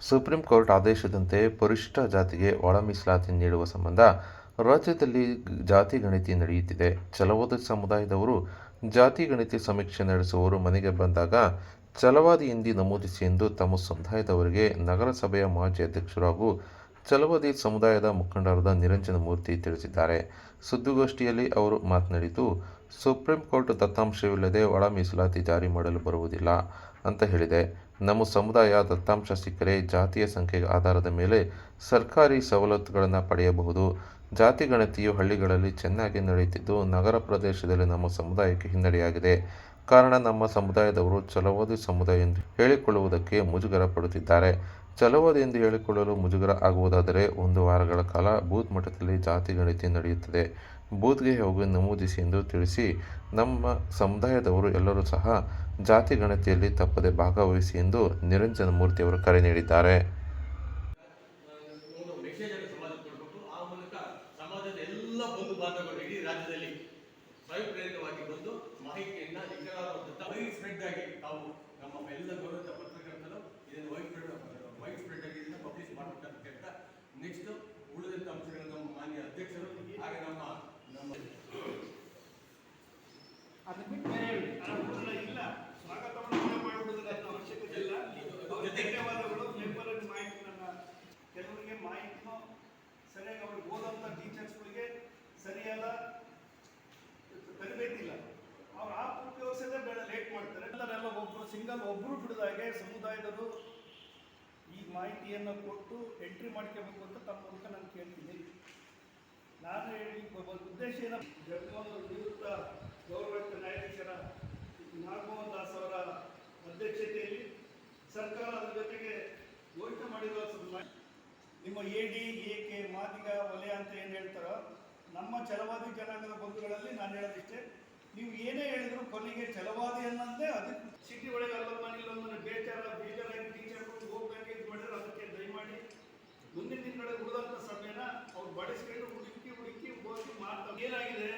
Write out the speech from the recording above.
Supreme court ಆದೇಶದಂತೆ ಪರಿಶಿಷ್ಟ ಜಾತಿಗೆ ಒಳ ಮೀಸಲಾತಿ ನೀಡುವ ಸಂಬಂಧ ರಾಜ್ಯದಲ್ಲಿ ಜಾತಿ ಗಣತಿ ನಡೆಯುತ್ತಿದೆ. ಚಲವಾದ ಸಮುದಾಯದವರು ಜಾತಿ ಗಣತಿ ಸಮೀಕ್ಷೆ ನಡೆಸುವವರು ಮನೆಗೆ ಬಂದಾಗ ಚಲವಾದಿ ಹಿಂದಿ ನಮೂದಿಸಿ ಎಂದು ತಮ್ಮ ಸಮುದಾಯದವರಿಗೆ ನಗರಸಭೆಯ ಮಾಜಿ ಅಧ್ಯಕ್ಷರು ಹಾಗೂ ಛಲವಾದಿ ಸಮುದಾಯದ ಮುಖಂಡರಾದ ನಿರಂಜನ ಮೂರ್ತಿ ತಿಳಿಸಿದ್ದಾರೆ. ಸುದ್ದಿಗೋಷ್ಠಿಯಲ್ಲಿ ಅವರು ಮಾತನಾಡಿದ್ದು, ಸುಪ್ರೀಂ ಕೋರ್ಟ್ ದತ್ತಾಂಶವಿಲ್ಲದೆ ಒಳ ಮೀಸಲಾತಿ ಜಾರಿ ಮಾಡಲು ಬರುವುದಿಲ್ಲ ಅಂತ ಹೇಳಿದೆ. ನಮ್ಮ ಸಮುದಾಯ ದತ್ತಾಂಶ ಸಿಕ್ಕರೆ ಜಾತಿಯ ಸಂಖ್ಯೆ ಆಧಾರದ ಮೇಲೆ ಸರ್ಕಾರಿ ಸವಲತ್ತುಗಳನ್ನು ಪಡೆಯಬಹುದು. ಜಾತಿ ಗಣತಿಯು ಹಳ್ಳಿಗಳಲ್ಲಿ ಚೆನ್ನಾಗಿ ನಡೆಯುತ್ತಿದ್ದು, ನಗರ ಪ್ರದೇಶದಲ್ಲಿ ನಮ್ಮ ಸಮುದಾಯಕ್ಕೆ ಹಿನ್ನಡೆಯಾಗಿದೆ. ಕಾರಣ, ನಮ್ಮ ಸಮುದಾಯದವರು ಛಲವಾದಿ ಸಮುದಾಯ ಎಂದು ಹೇಳಿಕೊಳ್ಳುವುದಕ್ಕೆ ಮುಜುಗರ ಪಡುತ್ತಿದ್ದಾರೆ. ಛಲವಾದಿ ಎಂದು ಹೇಳಿಕೊಳ್ಳಲು ಮುಜುಗರ ಆಗುವುದಾದರೆ, ಒಂದು ವಾರಗಳ ಕಾಲ ಬೂತ್ ಮಟ್ಟದಲ್ಲಿ ಜಾತಿ ಗಣತಿ ನಡೆಯುತ್ತದೆ. ಬೂತ್ಗೆ ಹೋಗಿ ನಮೂದಿಸಿ ಎಂದು ತಿಳಿಸಿ, ನಮ್ಮ ಸಮುದಾಯದವರು ಎಲ್ಲರೂ ಸಹ ಜಾತಿ ಗಣತಿಯಲ್ಲಿ ತಪ್ಪದೆ ಭಾಗವಹಿಸಿ ಎಂದು ನಿರಂಜನ ಮೂರ್ತಿ ಅವರು ಕರೆ ನೀಡಿದ್ದಾರೆ. ನೆಕ್ಸ್ಟ್ ಸಿಂಗಲ್ ಒಬ್ಬರು ಬಿಡದಾಗೆ ಸಮುದಾಯದವರು ಈ ಮಾಹಿತಿಯನ್ನು ಕೊಟ್ಟು ಎಂಟ್ರಿ ಮಾಡ್ಕೋಬೇಕು ಅಂತ ತಮ್ಮ ಮೂಲಕ ನಾನು ಕೇಳ್ತೀನಿ. ನಾನು ಹೇಳಿ ಉದ್ದೇಶ ಏನ ಜಗನ್ಮೋಹನ್ ನಿವೃತ್ತ ಗೌರವಿತ ನ್ಯಾಯಾಧೀಶರ ನಾಗಮೋಹನ್ ದಾಸ್ ಅವರ ಅಧ್ಯಕ್ಷತೆಯಲ್ಲಿ ಸರ್ಕಾರ ಅದರ ಜೊತೆಗೆ ಯೋಚನೆ ಮಾಡಿರುವ ನಿಮ್ಮ A D, A K Madiga ವಲಯ ಅಂತ ಏನು ಹೇಳ್ತಾರೋ, ನಮ್ಮ ಛಲವಾದಿ ಜನಾಂಗದ ಬಂಧುಗಳಲ್ಲಿ ನಾನು ಹೇಳೋದಿಷ್ಟೇ. ನೀವು ಏನೇ ಹೇಳಿದ್ರು ಕೊನೆಗೆ ಛಲವಾದಿ ಅನ್ನೋದೇ ಅದಕ್ಕೆ ಸಿಟಿ ಒಳಗೆ ಅಲ್ಲಮ್ಮ ಇಲ್ಲೊಂದು ಬೇಜಾರ ಬೇಜಾರಾಗಿ ಟೀಚರ್ ಹೋಗ್ಬೇಕು ಇದು ಮಾಡಿದ್ರೆ ಅದಕ್ಕೆ ದಯಮಾಡಿ ಮುಂದಿನ ದಿನಗಳಲ್ಲಿ ಉಳಿದಂಥ ಸಮಯನ ಅವ್ರು ಬಡಿಸ್ಕೊಂಡು ಹುಡುಕಿ ಹುಡುಕಿ ಹೋಗಿ ಮಾಡ್ತಾರೆ ಏನಾಗಿದೆ?